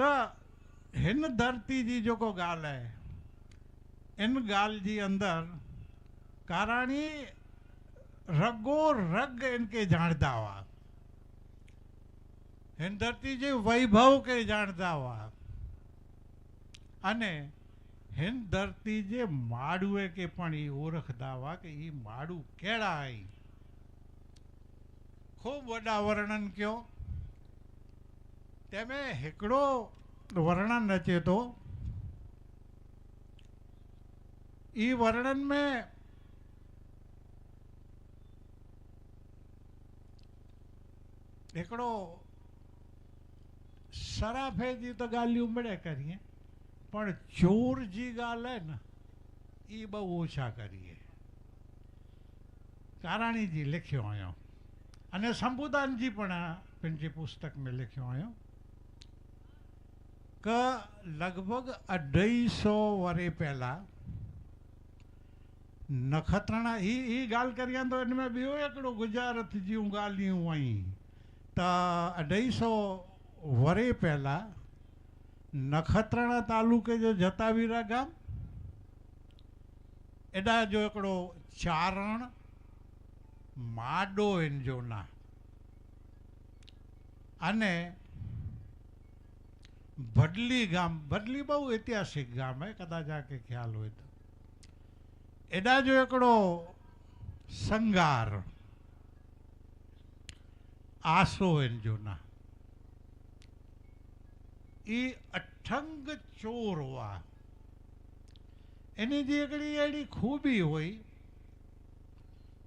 त हिन धरती जी जेको ॻाल्हि आहे इन ॻाल्हि जी अंदरि काराणी रगो रग इनखे ॼाणंदा हुआ हिन धरती जे वैभव खे ॼाणंदा हुआ अने हिन धरती जे माण्हूअ खे पण इहे ओरखंदा हुआ की हीअ माण्हू कहिड़ा आहिनि ખૂબ वॾा वर्णन कयो તેમે હકડો વર્ણન છે તો ઈ વર્ણન મે હકડો શરાફેજી તો ગાળી ઉમળે કરિયે પણ ચોરજી ગાલે ને ઈ બહુ ઉછા કરિયે કારાણીજી લખ્યો આયો અને સંભુદાનજી પણ આ પેનજી પુસ્તક મે લખ્યો આયો ક લગભગ 250 વર્ષ પહેલા નખત્રણા ઈ ગાલ કરિયા તો એમાં બી એકડો ગુજરાતજી ઉ ગાલ્યું આઈ તા 250 વર્ષ પહેલા નખત્રણા તાલુકે જો જતાવિરા ગામ એડા જો એકડો શહર માડો એંજો ના અને ભડલી ગામ ભડલી બહુ ઐતિહાસિક ગામ હે કદાચ આ કે ખ્યાલ હોય તો એના જો એકડો સંગાર આસો એન જોના એ અઠંગ ચોરવા એની જે એકડી એડી ખૂબી હોય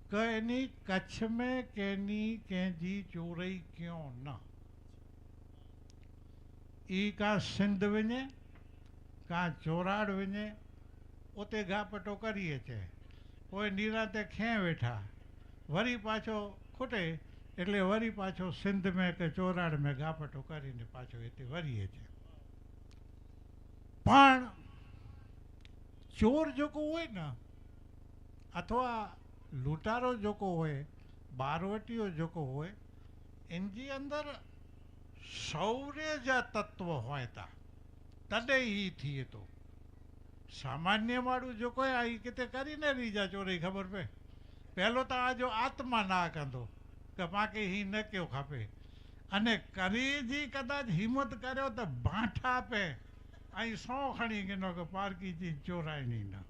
કે એની કચ્છ મેં કેની કેજી ચોરઈ ક્યો ના એ કાં સિંધ વञे કાં ચોરાડ વञे उते ગાપટો કરીએ છે કોઈ નિરાતે ખેં વેઠા વરી પાછો ખૂટે એટલે વરી પાછો સિંધ મેં કે ચોરાડ મેં ગાપટો કરીને પાછો એ વરીએ છે પણ ચોર જોકો હોય ને અથવા લૂંટારો જોકો હોય બારવટીઓ જોકો હોય એની અંદર સૌરે જા તત્વ હોય તા તદેહી થી તો સામાન્ય માડું જો કોઈ આ કેતે કરી ને રીજા ચોરી ખબર પે પેલો તા આ જો આત્મા ના કંદો કપા કે હી ન કેઓ ખાપે અને કરી જી કદાજ હિંમત કર્યો તો ભાઠા પે આઈ સો ઘણી ગનો પાર કીતી ચોરાય ની ના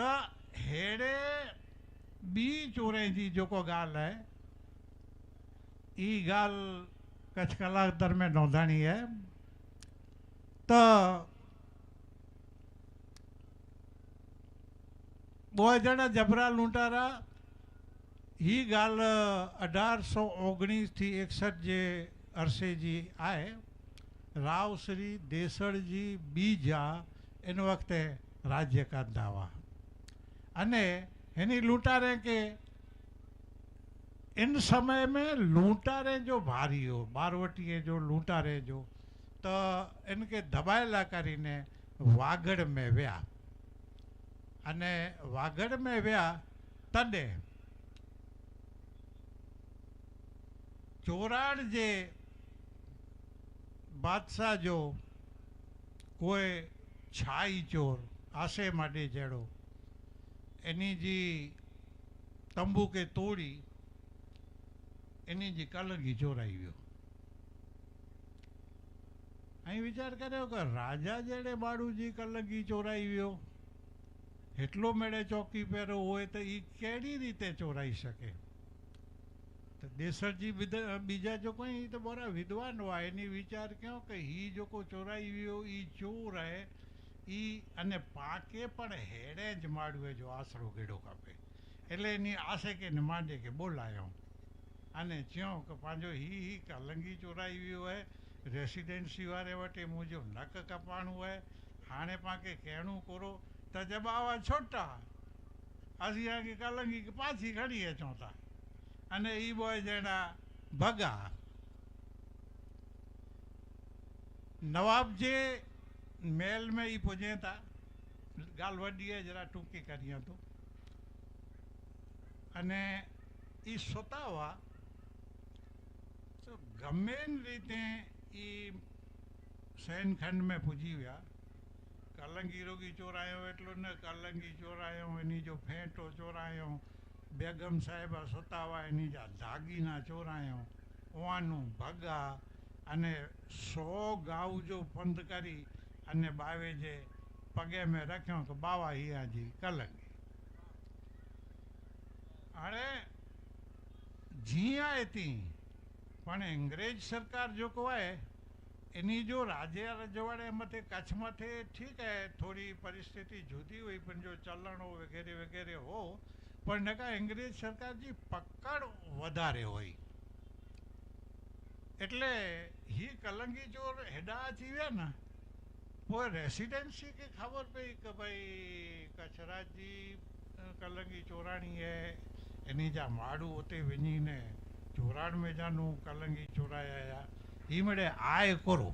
તા હેડે બી ચોરે જી જોકો ગાલ હે ઈ ગાલ કચ્છ કલાધર में नौधानी है તો બે જણા જબરા લૂંટારા હી ગાલ અઢારસો ઓગણીસથી એકસઠ જે અરસેજી આએ રાવશ્રી દેસળજી બીજા એન વખતે રાજ્ય કા દાવા અને એની લૂંટારે કે इन समय में लूटारे जो भारी हो बारवटीअ जो लूटारे जो त इनखे दॿाइला करीने वागड़ में विया अने वागड़ में विया तॾहिं चोराण जे बादशाह जो कोई छाई चोर आसे माॾे जहिड़ो इन जी तंबू खे तोड़ी એની જે કલગી ચોરાઈ ગયો અહીં વિચાર કર્યો કે રાજા જેડે બાળુજી કલગી ચોરાઈ ગયો એટલો મેળે ચોકી પહેરો હોય તો એ કેડી રીતે ચોરાઈ શકે તો દેસરજી બીજા જો કોઈ તો બરા વિદ્વાન હોય એની વિચાર કયો કે એ જોકો ચોરાઈ ગયો એ ચોર હે એ અને પાકે પણ હેડે જ માડવે જો આશરો ગેડો કાપે એટલે એની આશે કે માંડે કે બોલાયો અને જો કે પાજો હી હી કલંગી ચોરાઈવી હોય રેસિડેન્સી વારે વાટે મોજો નાક કપાણો હોય ખાણે પાકે ખેણું કરો ત જબાવા છોટા અસી આગી કલંગી પાસે کھડીએ છોટા અને ઈ બોય જણા ભાગા નवाब જે મેલ મે ઈ પોજેતા ગાલ વડિયે જરા ટૂકી કઢિયા તો અને ઈ સોતાવા તો ગમે રીતે એ શયનખંડ મેં પૂજી વિયા કલંગી રોગી ચોરાયો એટલો ન કલંગી ચોરાયો એની જો ફેંટો ચોરાયો બેગમ સાહેબા સતાવા એની જા દાગીના ચોરાયો ઓવાનું ભગા અને સો ગાઉ જો પંધ કરી અને બાવે જે પગે મેં રાખ્યો તો બાવા હિયાજી કલંગી અરે જીયા હતી પણ અંગ્રેજ સરકાર જો કોઈ એની જો રાજે રજોડે મથે કાચ માથે ઠીક છે થોડી પરિસ્થિતિ જોતી હોય પણ જો ચલણો વગેરે વગેરે હોય પણ નકા અંગ્રેજ સરકારજી પકડ વધારે હોય એટલે હી કલંગી ચોર હેડા થીયા ના ફોર રેસિડેન્સી કે ખબર પે ક ભાઈ કચરાજી કલંગી ચોરાણી હે એની જા માડું ઓતે વિનીને चोराण में जानू कलंगी चोराया या ही मडे आए करो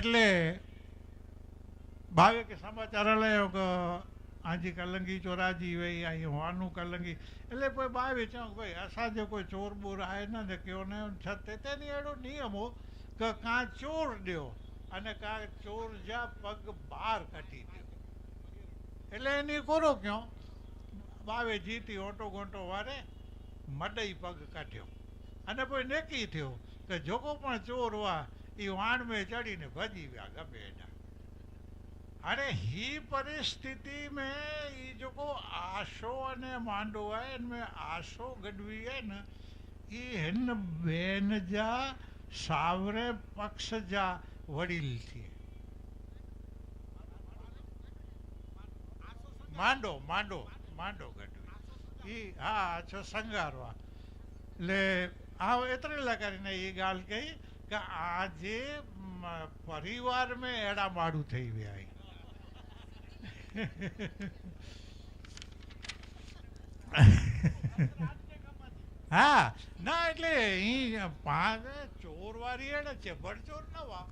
એટલે બાવે કે સમાચાર આલે આજી કલંગી ચોરાજી વે આયો આનો કલંગી એટલે કોઈ બાય વે ચા કોઈ આસા જે કોઈ ચોર બોરા એ ને કે ઓને છતેતે નહી એડો નિયમ હો કે કા ચોર દયો અને કા ચોર જા પગ બાર ઘટી દે એટલે એની કોરો ક્યો બાવે જીતી ઓટો ગંટો વારે मॾई पग कढियो अने पोइ नेकी थियो त जेको चोर हुआ ये वाण में चढ़ी भॼी विया गबे हेॾां हाणे ही परिस्थिति में ही जेको आशो अने मांडो है हिन आशो गॾिजी आहे न ही हिन ॿियनि जा सावरे पक्ष जा वड़ील थिए मांडो मांडो मांडो गड એ હા છો સંગારવા એટલે આ એટલે કરીને એ ગાલ કહી કે આજે પરિવાર મેં એડા માડું થઈ ગયા હા ના એટલે અહીં પાંચ ચોરવારી એડા છે ભરચોર નવા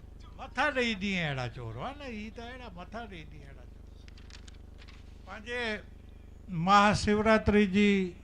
મથા રહી દઈએ એડા ચોરવા ને એ તો એડા મથા રહી દઈએ એડા ચોર પાંચે મહાશિવરાત્રિજી